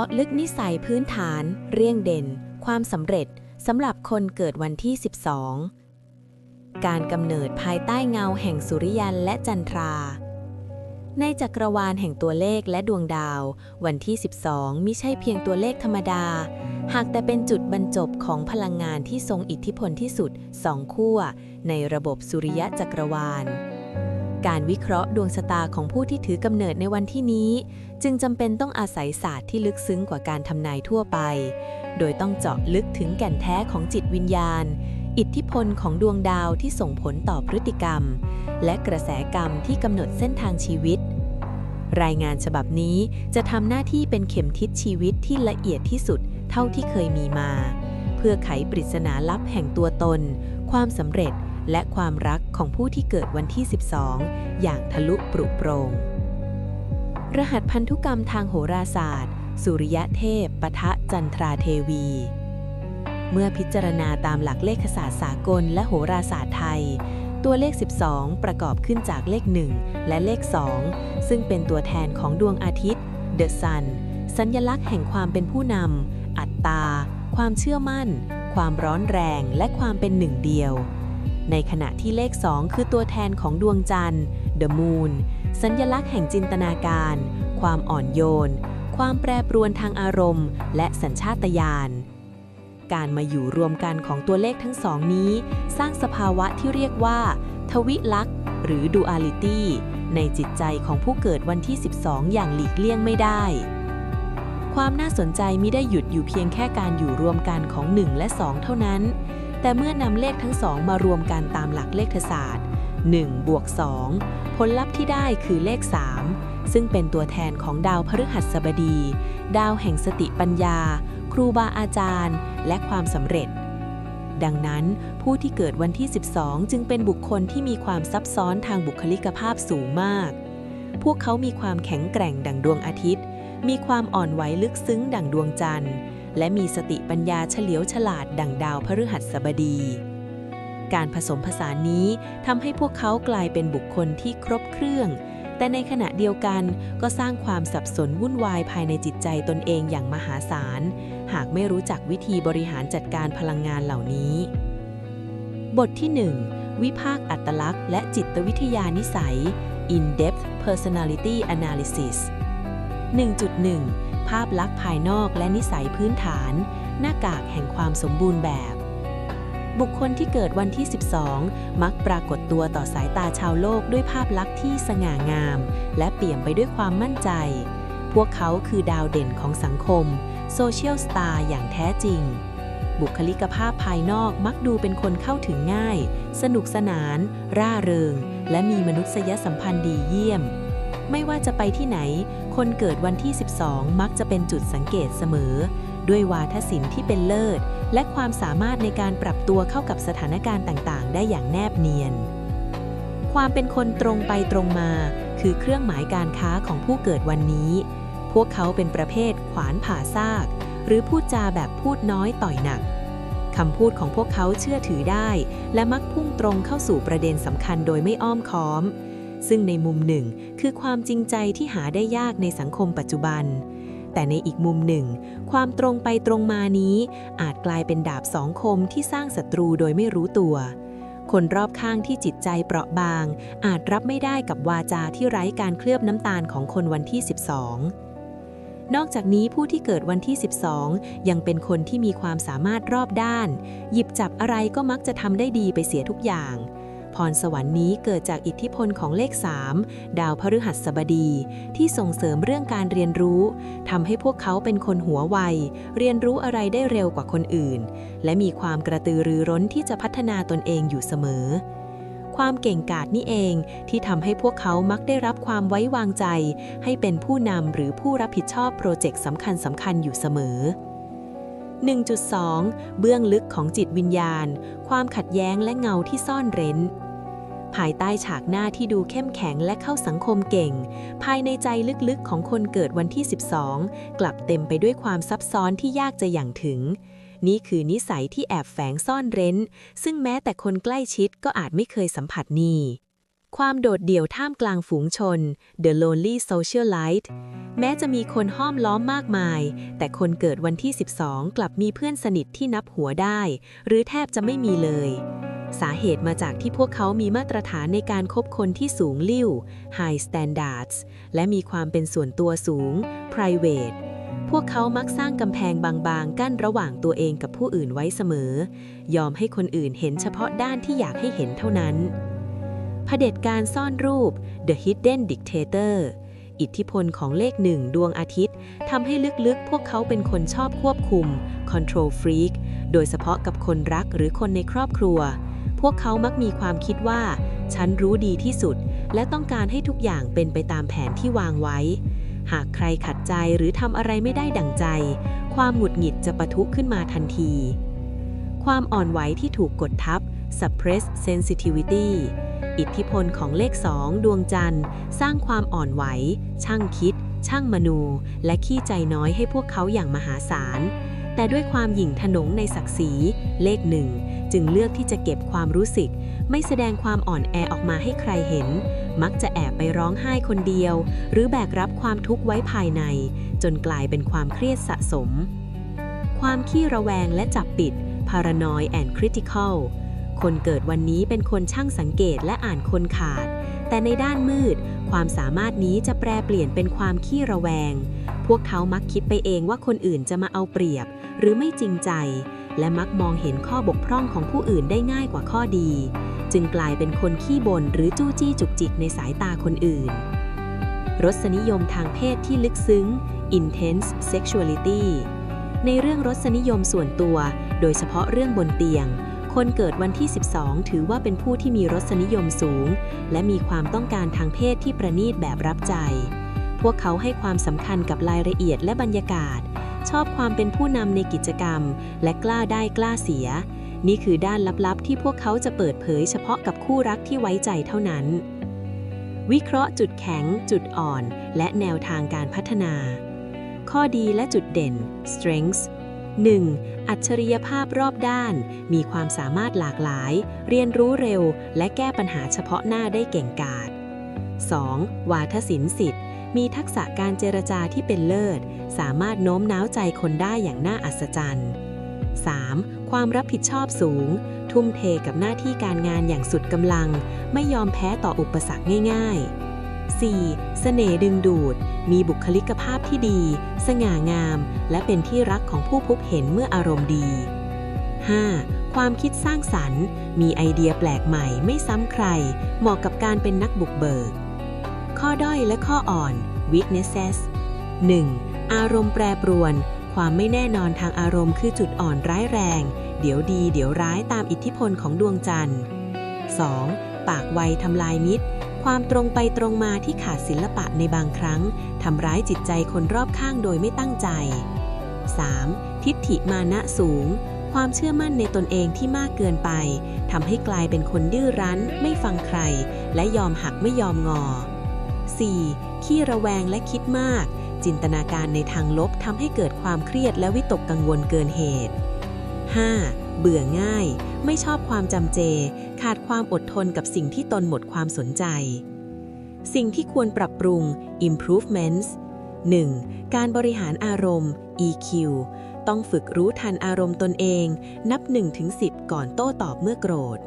าะลึกนิสัยพื้นฐาน เรียงเด่น ความสำเร็จสำหรับคนเกิดวันที่ 12 การกำเนิดภายใต้เงาแห่งสุริยันและจันทรา ในจักรวาลแห่งตัวเลขและดวงดาว วันที่ 12มิใช่เพียงตัวเลขธรรมดา หากแต่เป็นจุดบรรจบของพลังงานที่ทรงอิทธิพลที่สุดสองขั้วในระบบสุริยะจักรวาล การวิเคราะห์ดวงชะตาของผู้ที่ถือกำเนิดในวันที่นี้ จึงจำเป็นต้องอาศัยศาสตร์ที่ลึกซึ้งกว่าการทำนายทั่วไป โดยต้องเจาะลึกถึงแก่นแท้ของจิตวิญญาณ อิทธิพลของดวงดาวที่ส่งผลต่อพฤติกรรม และกระแสกรรมที่กำหนดเส้นทางชีวิต รายงานฉบับนี้จะทำหน้าที่เป็นเข็มทิศชีวิตที่ละเอียดที่สุดเท่าที่เคยมีมา เพื่อไขปริศนาลับแห่งตัวตน ความสำเร็จ และความรักของผู้ที่เกิดวันที่ 12 อย่างทะลุปรุโปรง รหัสพันธุกรรมทางโหราศาสตร์ สุริยะเทพปะทะจันทราเทวี เมื่อพิจารณาตามหลักเลขศาสตร์สากลและโหราศาสตร์ไทย ตัวเลข 12 ประกอบขึ้นจากเลข 1 และเลข 2 ซึ่งเป็นตัวแทนของดวงอาทิตย์ เดอะซัน สัญลักษณ์แห่งความเป็นผู้นำ อัตตา ความเชื่อมั่น ความร้อนแรง และความเป็นหนึ่งเดียว ในขณะที่เลข 2 คือตัวแทนของดวงจันทร์ The Moon สัญลักษณ์แห่งจินตนาการ ความอ่อนโยน ความแปรปรวนทางอารมณ์ และสัญชาตญาณ การมาอยู่รวมกันของตัวเลขทั้งสองนี้ สร้างสภาวะที่เรียกว่า ทวิลักษ์หรือ duality ในจิตใจของผู้เกิดวันที่ 12 อย่างหลีกเลี่ยงไม่ได้ ความน่าสนใจมิได้หยุดอยู่เพียงแค่การอยู่รวมกันของ 1 และ 2 เท่านั้น แต่เมื่อนำเลขทั้งสองมารวมกันตามหลักเลขศาสตร์1บวก2ผลลัพธ์ที่ได้คือเลข 3 ซึ่งเป็นตัวแทนของดาวพฤหัสบดี ดาวแห่งสติปัญญา ครูบาอาจารย์ และความสำเร็จ ดังนั้นผู้ที่เกิดวันที่ 12 จึงเป็นบุคคลที่มีความซับซ้อนทางบุคลิกภาพสูงมาก พวกเขามีความแข็งแกร่งดังดวงอาทิตย์ มีความอ่อนไหวลึกซึ้งดังดวงจันทร์ และมีสติปัญญาเฉลียวฉลาดดังดาวพฤหัสบดี การผสมผสานนี้ทำให้พวกเขากลายเป็นบุคคลที่ครบเครื่อง แต่ในขณะเดียวกันก็สร้างความสับสนวุ่นวายภายในจิตใจตนเองอย่างมหาศาล หากไม่รู้จักวิธีบริหารจัดการพลังงานเหล่านี้ บทที่ 1 วิภาคอัตลักษณ์ และจิตวิทยานิสัย In-depth Personality Analysis 1.1 ภาพลักษณ์ภายนอกและนิสัยพื้นฐาน หน้ากากแห่งความสมบูรณ์แบบ บุคคลที่เกิดวันที่ 12 มักปรากฏตัวต่อสายตาชาวโลกด้วยภาพลักษณ์ที่สง่างาม และเปี่ยมไปด้วยความมั่นใจ พวกเขาคือดาวเด่นของสังคมโซเชียลสตาร์อย่างแท้จริง บุคลิกภาพภายนอกมักดูเป็นคนเข้าถึงง่าย สนุกสนาน ร่าเริง และมีมนุษยสัมพันธ์ดีเยี่ยม ไม่ว่าจะไปที่ไหน คนเกิดวันที่ 12 มักจะเป็นจุดสังเกตเสมอ ด้วยวาทศิลป์ที่เป็นเลิศ และความสามารถในการปรับตัวเข้ากับสถานการณ์ต่างๆ ได้อย่างแนบเนียน ความเป็นคนตรงไปตรงมา คือเครื่องหมายการค้าของผู้เกิดวันนี้ พวกเขาเป็นประเภทขวานผ่าซาก หรือพูดจาแบบพูดน้อยต่อยหนักคำพูดของพวกเขาเชื่อถือได้ และมักพุ่งตรงเข้าสู่ประเด็นสำคัญโดยไม่อ้อมค้อม ซึ่งในมุมหนึ่งคือความจริงใจที่หาได้ยากในสังคมปัจจุบัน แต่ในอีกมุมหนึ่ง ความตรงไปตรงมานี้ อาจกลายเป็นดาบสองคมที่สร้างศัตรูโดยไม่รู้ตัว คนรอบข้างที่จิตใจเปราะบาง อาจรับไม่ได้กับวาจาที่ไร้การเคลือบน้ำตาลของคนวันที่ 12นอกจากนี้ผู้ที่เกิดวันที่ 12 ยังเป็นคนที่มีความสามารถรอบด้าน หยิบจับอะไรก็มักจะทำได้ดีไปเสียทุกอย่าง พรสวรรค์นี้เกิดจากอิทธิพลของเลข 3 ดาวพฤหัสบดี ที่ส่งเสริมเรื่องการเรียนรู้ทำให้พวกเขาเป็นคนหัวไว เรียนรู้อะไรได้เร็วกว่าคนอื่น และมีความกระตือรือร้นที่จะพัฒนาตนเองอยู่เสมอความเก่งกาจนี่เองที่ทำให้พวกเขามักได้รับความไว้วางใจ ให้เป็นผู้นำหรือผู้รับผิดชอบโปรเจกต์สำคัญสำคัญอยู่เสมอ 1.2 เบื้องลึกของจิตวิญญาณ ความขัดแย้งและเงาที่ซ่อนเร้น ภายใต้ฉากหน้าที่ดูเข้มแข็งและเข้าสังคมเก่ง ภายในใจลึกๆของคนเกิดวันที่ 12 กลับเต็มไปด้วยความซับซ้อนที่ยากจะอย่างถึง นี่คือนิสัยที่แอบแฝงซ่อนเร้น ซึ่งแม้แต่คนใกล้ชิดก็อาจไม่เคยสัมผัสนี่ความโดดเดี่ยวท่ามกลางฝูงชน The Lonely Socialite แม้จะมีคนห้อมล้อมมากมาย แต่คนเกิดวันที่ 12 กลับมีเพื่อนสนิทที่นับหัวได้ หรือแทบจะไม่มีเลย สาเหตุมาจากที่พวกเขามีมาตรฐานในการคบคนที่สูงลิ่ว High Standards และมีความเป็นส่วนตัวสูง Private พวกเขามักสร้างกำแพงบางๆ กั้นระหว่างตัวเองกับผู้อื่นไว้เสมอ ยอมให้คนอื่นเห็นเฉพาะด้านที่อยากให้เห็นเท่านั้นเผด็จการซ่อนรูป The Hidden Dictator อิทธิพลของเลขหนึ่งดวงอาทิตย์ทำให้ลึกๆ พวกเขาเป็นคนชอบควบคุม Control Freak โดยเฉพาะกับคนรักหรือคนในครอบครัว วกเขามักมีความคิดว่า ฉันรู้ดีที่สุด และต้องการให้ทุกอย่างเป็นไปตามแผนที่วางไว้ หากใครขัดใจหรือทำอะไรไม่ได้ดั่งใจ ความหงุดหงิดจะปะทุขึ้นมาทันที ความอ่อนไหวที่ถูกกดทับ suppress sensitivity อิทธิพลของเลขสองดวงจันทร์ สร้างความอ่อนไหว ช่างคิด ช่างมนู และขี้ใจน้อยให้พวกเขาอย่างมหาศาล แต่ด้วยความหยิ่งทนงในศักดิ์ศรีเลขหนึ่งจึงเลือกที่จะเก็บความรู้สึก ไม่แสดงความอ่อนแอออกมาให้ใครเห็น มักจะแอบไปร้องไห้คนเดียว หรือแบกรับความทุกข์ไว้ภายใน จนกลายเป็นความเครียดสะสม ความขี้ระแวงและจับปิด paranoid and critical คนเกิดวันนี้เป็นคนช่างสังเกตและอ่านคนขาด แต่ในด้านมืด ความสามารถนี้จะแปลเปลี่ยนเป็นความขี้ระแวง พวกเขามักคิดไปเองว่าคนอื่นจะมาเอาเปรียบ หรือไม่จริงใจ และมักมองเห็นข้อบกพร่องของผู้อื่นได้ง่ายกว่าข้อดี จึงกลายเป็นคนขี้บ่นหรือจู้จี้จุกจิกในสายตาคนอื่น รสนิยมทางเพศที่ลึกซึ้ง intense sexuality ในเรื่องรสนิยมส่วนตัว โดยเฉพาะเรื่องบนเตียง คนเกิดวันที่ 12 ถือว่าเป็นผู้ที่มีรสนิยมสูง และมีความต้องการทางเพศที่ประณีตแบบรับใจ พวกเขาให้ความสำคัญกับรายละเอียดและบรรยากาศ ชอบความเป็นผู้นำในกิจกรรม และกล้าได้กล้าเสีย นี่คือด้านลับๆ ที่พวกเขาจะเปิดเผยเฉพาะกับคู่รักที่ไว้ใจเท่านั้น วิเคราะห์จุดแข็ง จุดอ่อน และแนวทางการพัฒนา ข้อดีและจุดเด่น strengths 1. อัจฉริยภาพรอบด้าน มีความสามารถหลากหลาย เรียนรู้เร็ว และแก้ปัญหาเฉพาะหน้าได้เก่งกาจ 2. วาทศิลป์สิทธิ์ มีทักษะการเจรจาที่เป็นเลิศ สามารถโน้มน้าวใจคนได้อย่างน่าอัศจรรย์ 3. ความรับผิดชอบสูง ทุ่มเทกับหน้าที่การงานอย่างสุดกำลัง ไม่ยอมแพ้ต่ออุปสรรคง่าย ๆ 4. เสน่ห์ดึงดูด มีบุคลิกภาพที่ดี สง่างาม และเป็นที่รักของผู้พบเห็นเมื่ออารมณ์ดี 5. ความคิดสร้างสรรค์ มีไอเดียแปลกใหม่ไม่ซ้ำใคร เหมาะกับการเป็นนักบุกเบิก ข้อด้อยและข้ออ่อน weaknesses 1. อารมณ์แปรปรวน ความไม่แน่นอนทางอารมณ์คือจุดอ่อนร้ายแรง เดี๋ยวดี เดี๋ยวร้ายตามอิทธิพลของดวงจันทร์ 2. ปากไวทำลายมิตร ความตรงไปตรงมาที่ขาดศิลปะในบางครั้งทำร้ายจิตใจคนรอบข้างโดยไม่ตั้งใจ 3. ทิฏฐิมานะสูง ความเชื่อมั่นในตนเองที่มากเกินไปทำให้กลายเป็นคนดื้อรั้น ไม่ฟังใคร และยอมหักไม่ยอมงอ 4. ขี้ระแวงและคิดมาก จินตนาการในทางลบทำให้เกิดความเครียดและวิตกกังวลเกินเหตุ 5. เบื่อง่าย ไม่ชอบความจำเจ ขาดความอดทนกับสิ่งที่ตนหมดความสนใจ สิ่งที่ควรปรับปรุง improvements 1. การบริหารอารมณ์ EQ ต้องฝึกรู้ทันอารมณ์ตนเอง นับ1-10 ก่อนโต้ตอบเมื่อโกรธ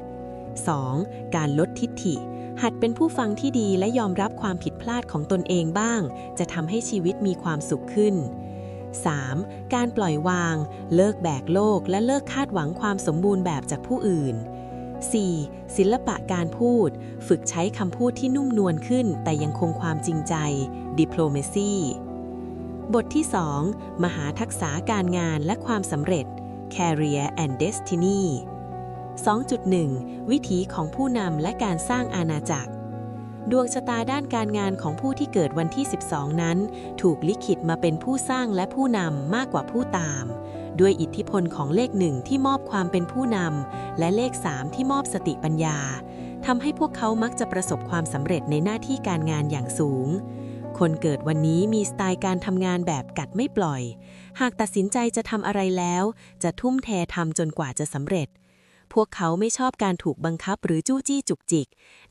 2. การลดทิฐิ หัดเป็นผู้ฟังที่ดีและยอมรับความผิดพลาดของตนเองบ้าง จะทำให้ชีวิตมีความสุขขึ้น 3. การปล่อยวาง เลิกแบกโลกและเลิกคาดหวังความสมบูรณ์แบบจากผู้อื่น 4. ศิลปะการพูด ฝึกใช้คำพูดที่นุ่มนวลขึ้น แต่ยังคงความจริงใจ diplomacy บทที่ 2 มหาทักษะการงานและความสำเร็จ career and destiny 2.1 วิถีของผู้นำและการสร้างอาณาจักร ดวงชะตาด้านการงานของผู้ที่เกิดวันที่ 12 นั้น ถูกลิขิตมาเป็นผู้สร้างและผู้นำมากกว่าผู้ตาม ด้วยอิทธิพลของเลขหนึ่งที่มอบความเป็นผู้นำและเลข 3 ที่มอบสติปัญญาทำให้พวกเขามักจะประสบความสำเร็จในหน้าที่การงานอย่างสูงคนเกิดวันนี้มีสไตล์การทำงานแบบกัดไม่ปล่อย หากตัดสินใจจะทำอะไรแล้ว จะทุ่มเททำจนกว่าจะสำเร็จ พวกเขาไม่ชอบการถูกบังคับหรือจู้จี้จุกจิก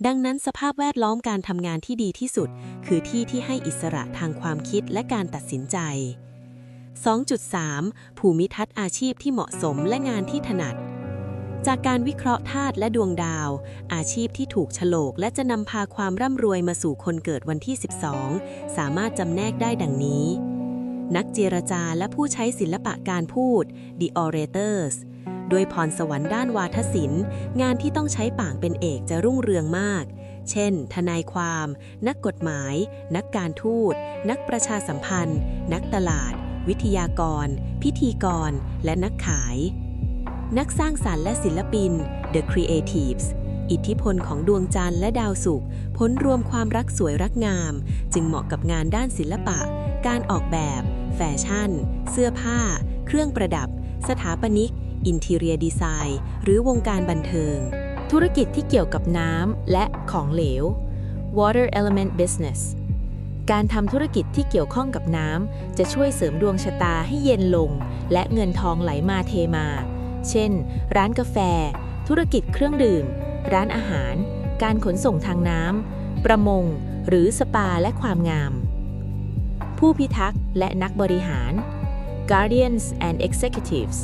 ดังนั้นสภาพแวดล้อมการทำงานที่ดีที่สุด คือที่ที่ให้อิสระทางความคิดและการตัดสินใจ 2.3 ภูมิทัศน์อาชีพที่เหมาะสมและงานที่ถนัด จากการวิเคราะห์ธาตุและดวงดาว อาชีพที่ถูกฉลกและจะนำพาความร่ำรวยมาสู่คนเกิดวันที่ 12 สามารถจำแนกได้ดังนี้ นักเจรจาและผู้ใช้ศิลปะการพูด The Orators ด้วยพรสวรรค์ด้านวาทศิลป์ งานที่ต้องใช้ปากเป็นเอกจะรุ่งเรืองมาก เช่น ทนายความ นักกฎหมาย นักการทูต นักประชาสัมพันธ์ นักตลาด วิทยากร พิธีกร และนักขาย นักสร้างสารรค์และศิลปิน The Creatives อิทธิพลของดวงจันทร์และดาวศุกร์ผลรวมความรักสวยรักงาม จึงเหมาะกับงานด้านศิลปะ การออกแบบ แฟชั่น เสื้อผ้า เครื่องประดับ สถาปนิก อินทีเรียดีไซน์หรือวงการบันเทิง ธุรกิจที่เกี่ยวกับน้ำและของเหลว Water Element Business การทำธุรกิจที่เกี่ยวข้องกับน้ำจะช่วยเสริมดวงชะตาให้เย็นลง และเงินทองไหลมาเทมา เช่น ร้านกาแฟ ธุรกิจเครื่องดื่ม ร้านอาหาร การขนส่งทางน้ำประมง หรือสปาและความงาม ผู้พิทักษ์และนักบริหาร Guardians and Executives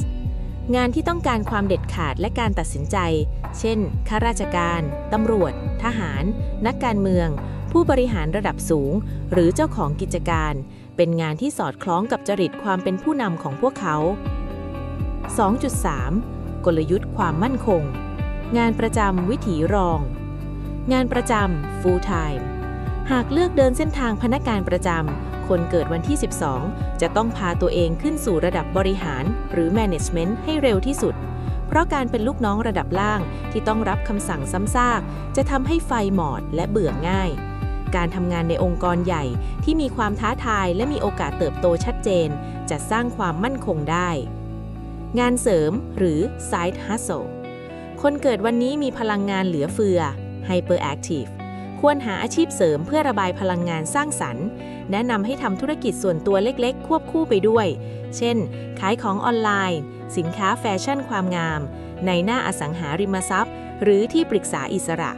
งานที่ต้องการความเด็ดขาดและการตัดสินใจ เช่น ข้าราชการ ตำรวจ ทหาร นักการเมือง ผู้บริหารระดับสูง หรือเจ้าของกิจการ เป็นงานที่สอดคล้องกับจริตความเป็นผู้นำของพวกเขา 2.3 กลยุทธ์ความมั่นคง งานประจำวิถีรอง งานประจำ full time หากเลือกเดินเส้นทางพนักงานประจำ คนเกิดวันที่ 12 จะต้องพาตัวเองขึ้นสู่ระดับบริหาร หรือ management ให้เร็วที่สุด เพราะการเป็นลูกน้องระดับล่างที่ต้องรับคำสั่งซ้ำซาก จะทำให้ไฟหมอดและเบื่อง่าย การทำงานในองค์กรใหญ่ที่มีความท้าทายและมีโอกาสเติบโตชัดเจน จะสร้างความมั่นคงได้ งานเสริมหรือ side hustle คนเกิดวันนี้มีพลังงานเหลือเฟือ hyperactive ควรหาอาชีพเสริมเพื่อระบายพลังงานสร้างสรรค์ แนะนำให้ทำธุรกิจส่วนตัวเล็กๆ ควบคู่ไปด้วย เช่น ขายของออนไลน์ สินค้าแฟชั่นความงาม ในหน้าอสังหาริมทรัพย์ หรือที่ปรึกษาอิสระ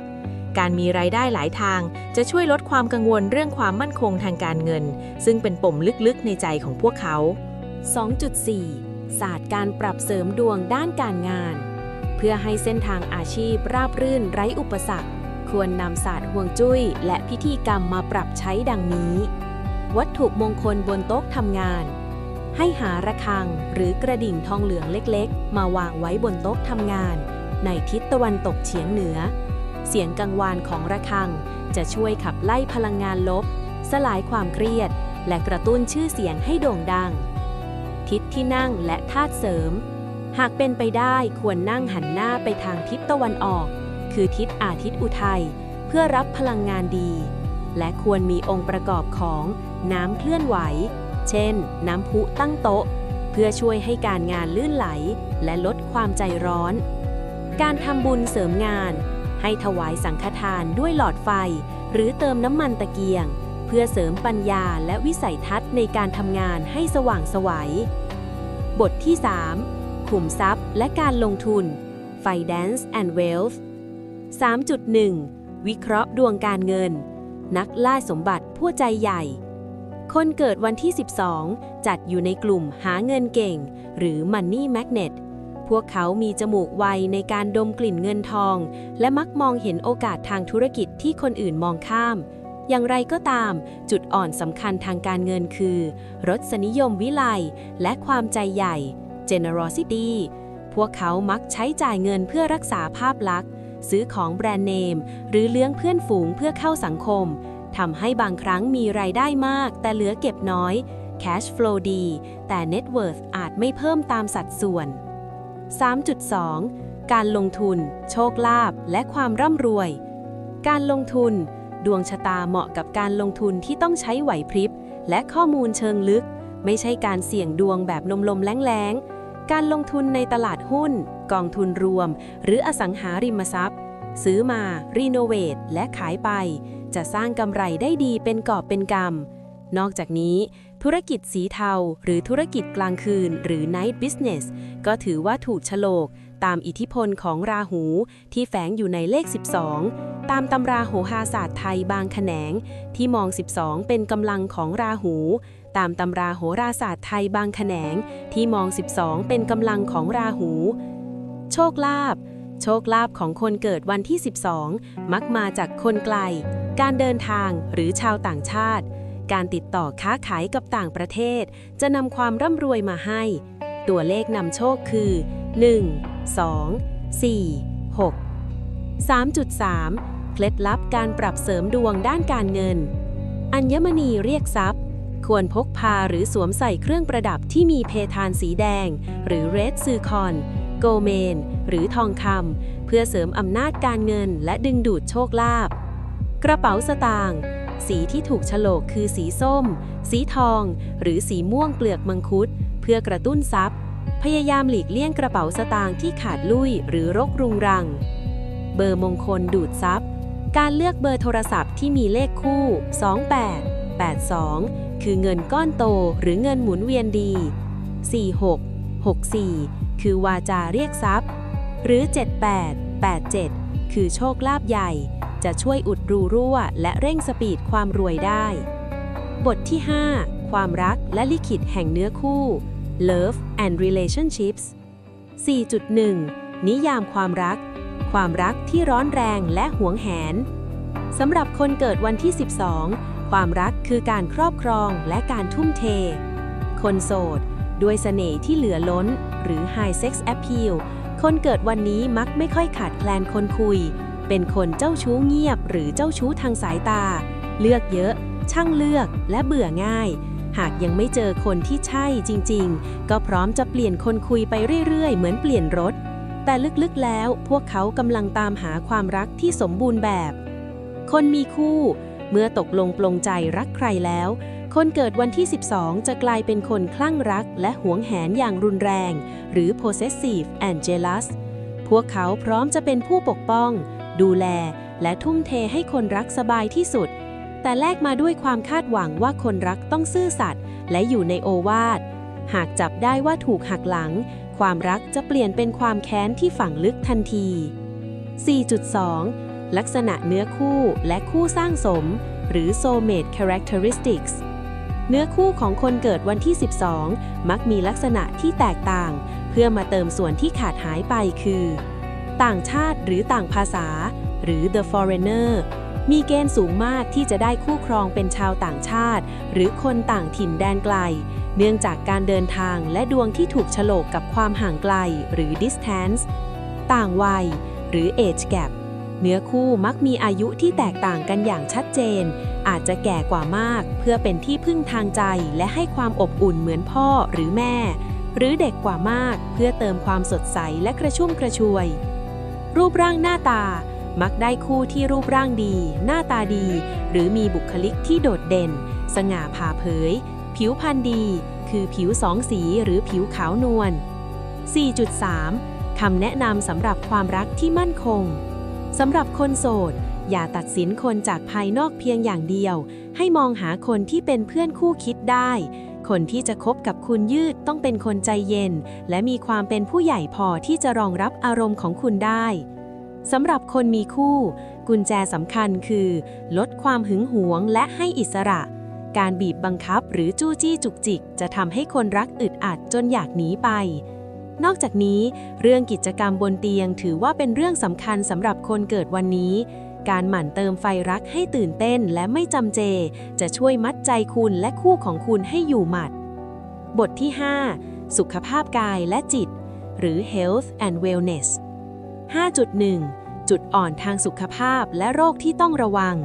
การมีรายได้หลายทางจะช่วยลดความกังวลเรื่องความมั่นคงทางการเงิน ซึ่งเป็นปมลึกๆ ในใจของพวกเขา 2.4 ศาสตร์การปรับเสริมดวงด้านการงาน เพื่อให้เส้นทางอาชีพราบรื่นไร้อุปสรรคควรนำศาสตร์ห่วงจุ้ย และพิธีกรรมมาปรับใช้ดังนี้ วัตถุมงคลบนโต๊ะทำงาน ให้หาระฆังหรือกระดิ่งทองเหลืองเล็กๆ มาวางไว้บนโต๊ะทำงาน ในทิศตะวันตกเฉียงเหนือ เสียงกังวานของระฆังจะช่วยขับไล่พลังงานลบ สลายความเครียด และกระตุ้นชื่อเสียงให้โด่งดัง ทิศที่นั่งและธาตุเสริม หากเป็นไปได้ควรนั่งหันหน้าไปทางทิศตะวันออก คือทิศอาทิตย์อุทัยเพื่อรับพลังงานดี และควรมีองค์ประกอบของ น้ำเคลื่อนไหว เช่น น้ำพุตั้งโต๊ะ เพื่อช่วยให้การงานลื่นไหล และลดความใจร้อน การทำบุญเสริมงาน ให้ถวายสังฆทานด้วยหลอดไฟ หรือเติมน้ำมันตะเกียง เพื่อเสริมปัญญาและวิสัยทัศน์ในการทำงานให้สว่างสวัย บทที่ 3 ขุมทรัพย์และการลงทุน Finance and Wealth 3.1 วิเคราะห์ดวงการเงิน นักล่าสมบัติผู้ใจใหญ่ คนเกิดวันที่ 12 จัดอยู่ในกลุ่มหาเงินเก่ง หรือ Money Magnet พวกเขามีจมูกไวในการดมกลิ่นเงินทอง และมักมองเห็นโอกาสทางธุรกิจที่คนอื่นมองข้าม อย่างไรก็ตาม จุดอ่อนสำคัญทางการเงินคือ รสนิยมวิไลและความใจใหญ่ generosity พวกเขามักใช้จ่ายเงินเพื่อรักษาภาพลักษณ์ ซื้อของแบรนด์เนม หรือเลี้ยงเพื่อนฝูงเพื่อเข้าสังคม ทำให้บางครั้งมีรายได้มาก แต่เหลือเก็บน้อย cash flow ดี แต่ net worth อาจไม่เพิ่มตามสัดส่วน 3.2 การลงทุน โชคลาภและความร่ำรวย การลงทุน ดวงชะตาเหมาะกับการลงทุนที่ต้องใช้ไหวพริบ และข้อมูลเชิงลึก ไม่ใช่การเสี่ยงดวงแบบลมๆแรงๆ การลงทุนในตลาดหุ้น กองทุนรวม หรืออสังหาริมทรัพย์ ซื้อมา รีโนเวทและขายไป จะสร้างกำไรได้ดีเป็นกอบเป็นกำนอกจากนี้ ธุรกิจสีเทา หรือธุรกิจกลางคืน หรือ night business ก็ถือว่าถูกฉลก ตามอิทธิพลของราหูที่แฝงอยู่ในเลข 12 ตามตำราโหราศาสตร์ไทยบางแขนง ที่มอง 12 เป็นกำลังของราหู ตามตำราโหราศาสตร์ไทยบางแขนง ที่มอง 12 เป็นกำลังของราหู โชคลาภ โชคลาภของคนเกิดวันที่ 12 มักมาจากคนไกล การเดินทางหรือชาวต่างชาติ การติดต่อค้าขายกับต่างประเทศ จะนำความร่ำรวยมาให้ ตัวเลขนำโชคคือ 1 2 4 6 3.3 เคล็ดลับการปรับเสริมดวงด้านการเงิน อัญมณีเรียกทรัพย์ ควรพกพาหรือสวมใส่เครื่องประดับที่มีเพทานสีแดง หรือเรดซือคอน โกเมน หรือทองคำเพื่อเสริมอำนาจการเงินและดึงดูดโชคลาภกระเป๋าสตางค์สีที่ถูกฉลกคือสีส้ม สีทอง หรือสีม่วงเปลือกมังคุด เพื่อกระตุ้นทรัพย์ พยายามหลีกเลี่ยงกระเป๋าสตางค์ที่ขาดลุ่ยหรือรกรุงรัง เบอร์มงคลดูดทรัพย์ การเลือกเบอร์โทรศัพท์ที่มีเลขคู่ 28 82 คือเงินก้อนโตหรือเงินหมุนเวียนดี 46 64 คือวาจาเรียกทรัพย์ หรือ 78 87 คือโชคลาภใหญ่ จะช่วยอุดรูรั่ว และเร่งสปีดความรวยได้ บทที่ 5 ความรักและลิขิตแห่งเนื้อคู่ Love and Relationships 4.1 นิยามความรัก ความรักที่ร้อนแรงและหวงแหนสำหรับคนเกิดวันที่ 12 ความรักคือการครอบครองและการทุ่มเท คนโสด ด้วยเสน่ห์ที่เหลือล้น หรือ High Sex Appeal คนเกิดวันนี้มักไม่ค่อยขาดแคลนคนคุย เป็นคนเจ้าชู้เงียบ หรือเจ้าชู้ทางสายตา เลือกเยอะ ช่างเลือกและเบื่อง่าย หากยังไม่เจอคนที่ใช่จริง ๆ ก็พร้อมจะเปลี่ยนคนคุยไปเรื่อย ๆ เหมือนเปลี่ยนรถ แต่ลึกๆแล้วพวกเขากำลังตามหาความรักที่สมบูรณ์แบบ คนมีคู่ เมื่อตกลงปลงใจรักใครแล้ว คนเกิดวันที่ 12 จะกลายเป็นคนคลั่งรักและหวงแหนอย่างรุนแรง หรือ possessive and jealous พวกเขาพร้อมจะเป็นผู้ปกป้อง ดูแล และทุ่มเทให้คนรักสบายที่สุด แต่แลกมาด้วยความคาดหวังว่าคนรักต้องซื่อสัตย์และอยู่ในโอวาท หากจับได้ว่าถูกหักหลัง ความรักจะเปลี่ยนเป็นความแค้นที่ฝังลึกทันที 4.2 ลักษณะเนื้อคู่และคู่สร้างสม หรือ soulmate characteristics เนื้อคู่ของคนเกิดวันที่ 12 มักมีลักษณะที่แตกต่าง เพื่อมาเติมส่วนที่ขาดหายไปคือ ต่างชาติหรือต่างภาษา หรือ the foreigner มีเกณฑ์สูงมากที่จะได้คู่ครองเป็นชาวต่างชาติ หรือคนต่างถิ่นแดนไกล เนื่องจากการเดินทางและดวงที่ถูกฉลกกับความห่างไกล หรือ distance ต่างวัย หรือ age gap เนื้อคู่มักมีอายุที่แตกต่างกันอย่างชัดเจน อาจจะแก่กว่ามาก เพื่อเป็นที่พึ่งทางใจและให้ความอบอุ่นเหมือนพ่อหรือแม่ หรือเด็กกว่ามาก เพื่อเติมความสดใสและกระชุ่มกระชวย รูปร่างหน้าตา มักได้คู่ที่รูปร่างดี หน้าตาดี หรือมีบุคลิกที่โดดเด่น สง่าผ่าเผย ผิวพรรณดี คือผิวสองสีหรือผิวขาวนวล4.3คำแนะนำสำหรับความรักที่มั่นคง สำหรับคนโสด อย่าตัดสินคนจากภายนอกเพียงอย่างเดียว ให้มองหาคนที่เป็นเพื่อนคู่คิดได้ คนที่จะคบกับคุณยืดต้องเป็นคนใจเย็น และมีความเป็นผู้ใหญ่พอที่จะรองรับอารมณ์ของคุณได้สำหรับคนมีคู่ กุญแจสำคัญคือ ลดความหึงหวงและให้อิสระ การบีบบังคับหรือจู้จี้จุกจิก จะทำให้คนรักอึดอัดจนอยากหนีไป นอกจากนี้ เรื่องกิจกรรมบนเตียงถือว่าเป็นเรื่องสำคัญสำหรับคนเกิดวันนี้ การหมั่นเติมไฟรักให้ตื่นเต้นและไม่จำเจ จะช่วยมัดใจคุณและคู่ของคุณให้อยู่หมัด บทที่ 5 สุขภาพกายและจิต หรือ health and wellness 5.1 จุดอ่อนทางสุขภาพและโรคที่ต้องระวัง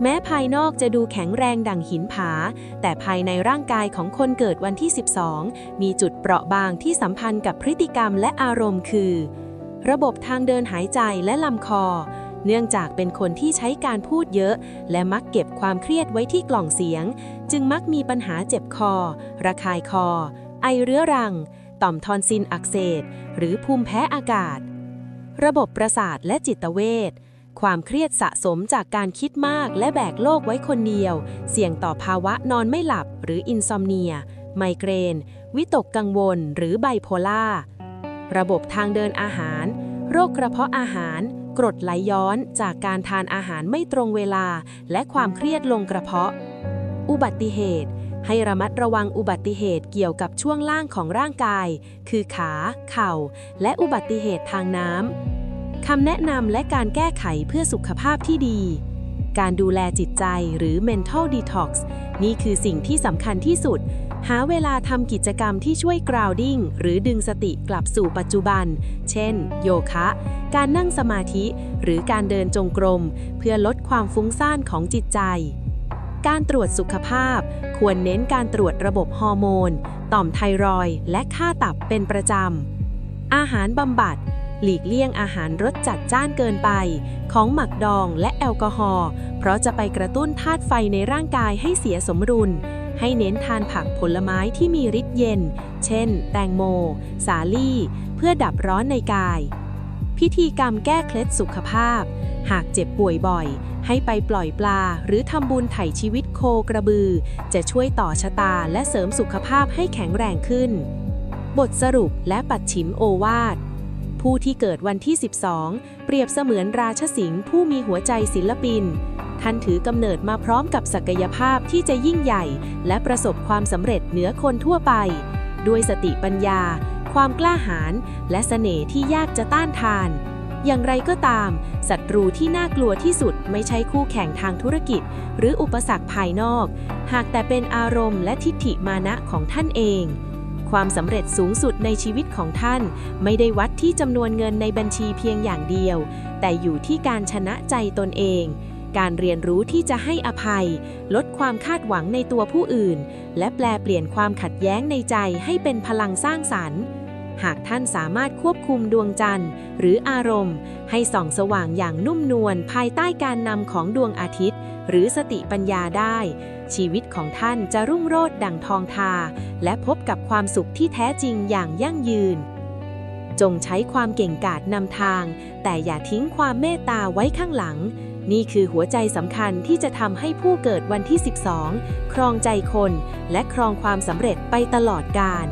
แม้ภายนอกจะดูแข็งแรงดังหินผา แต่ภายในร่างกายของคนเกิดวันที่ 12 มีจุดเปราะบางที่สัมพันธ์กับพฤติกรรมและอารมณ์คือ ระบบทางเดินหายใจและลำคอ เนื่องจากเป็นคนที่ใช้การพูดเยอะ และมักเก็บความเครียดไว้ที่กล่องเสียง จึงมักมีปัญหาเจ็บคอ ระคายคอ ไอเรื้อรัง ต่อมทอนซิลอักเสบหรือภูมิแพ้อากาศ ระบบประสาทและจิตเวช ความเครียดสะสมจากการคิดมากและแบกโลกไว้คนเดียว เสี่ยงต่อภาวะนอนไม่หลับหรืออินซอมเนีย ไมเกรน วิตกกังวล หรือไบโพล่า ระบบทางเดินอาหาร โรคกระเพาะอาหาร กรดไหลย้อนจากการทานอาหารไม่ตรงเวลา และความเครียดลงกระเพาะ อุบัติเหตุ ให้ระมัดระวังอุบัติเหตุเกี่ยวกับช่วงล่างของร่างกาย คือขา เข่า และอุบัติเหตุทางน้ำ คำแนะนำและการแก้ไขเพื่อสุขภาพที่ดี การดูแลจิตใจหรือ mental detox นี่คือสิ่งที่สำคัญที่สุด หาเวลาทำกิจกรรมที่ช่วย grounding หรือดึงสติกลับสู่ปัจจุบัน เช่น โยคะ การนั่งสมาธิ หรือการเดินจงกรม เพื่อลดความฟุ้งซ่านของจิตใจ การตรวจสุขภาพ ควรเน้นการตรวจระบบฮอร์โมน ต่อมไทรอยและค่าตับเป็นประจำอาหารบำบัด หลีกเลี่ยงอาหารรสจัดจ้านเกินไป ของหมักดองและแอลกอฮอล์เพราะจะไปกระตุ้นธาตุไฟในร่างกายให้เสียสมดุล ให้เน้นทานผักผลไม้ที่มีฤทธิ์เย็น เช่น แตงโม สาลี่ เพื่อดับร้อนในกาย พิธีกรรมแก้เคล็ดสุขภาพ หากเจ็บป่วยบ่อย ให้ไปปล่อยปลา หรือทำบุญไถ่ชีวิตโคกระบือ จะช่วยต่อชะตาและเสริมสุขภาพให้แข็งแรงขึ้น บทสรุปและปัดฉิมโอวาท ผู้ที่เกิดวันที่ 12 เปรียบเสมือนราชสิงห์ผู้มีหัวใจศิลปิน ท่านถือกำเนิดมาพร้อมกับศักยภาพที่จะยิ่งใหญ่ และประสบความสำเร็จเหนือคนทั่วไป ด้วยสติปัญญา ความกล้าหาญและเสน่ห์ที่ยากจะต้านทาน อย่างไรก็ตามศัตรูที่น่ากลัวที่สุดไม่ใช่คู่แข่งทางธุรกิจ หรืออุปสรรคภายนอก หากแต่เป็นอารมณ์และทิฏฐิมานะของท่านเอง ความสำเร็จสูงสุดในชีวิตของท่าน ไม่ได้วัดที่จำนวนเงินในบัญชีเพียงอย่างเดียว แต่อยู่ที่การชนะใจตนเอง การเรียนรู้ที่จะให้อภัย ลดความคาดหวังในตัวผู้อื่น และแปลเปลี่ยนความขัดแย้งในใจให้เป็นพลังสร้างสรรค์หากท่านสามารถควบคุมดวงจันทร์ หรืออารมณ์ ให้ส่องสว่างอย่างนุ่มนวลภายใต้การนำของดวงอาทิตย์ หรือสติปัญญาได้ ชีวิตของท่านจะรุ่งโรจน์ดั่งทองทา และพบกับความสุขที่แท้จริงอย่างยั่งยืน จงใช้ความเก่งกาจนำทาง แต่อย่าทิ้งความเมตตาไว้ข้างหลัง นี่คือหัวใจสำคัญที่จะทำให้ผู้เกิดวันที่ 12 ครองใจคน และครองความสำเร็จไปตลอดกาล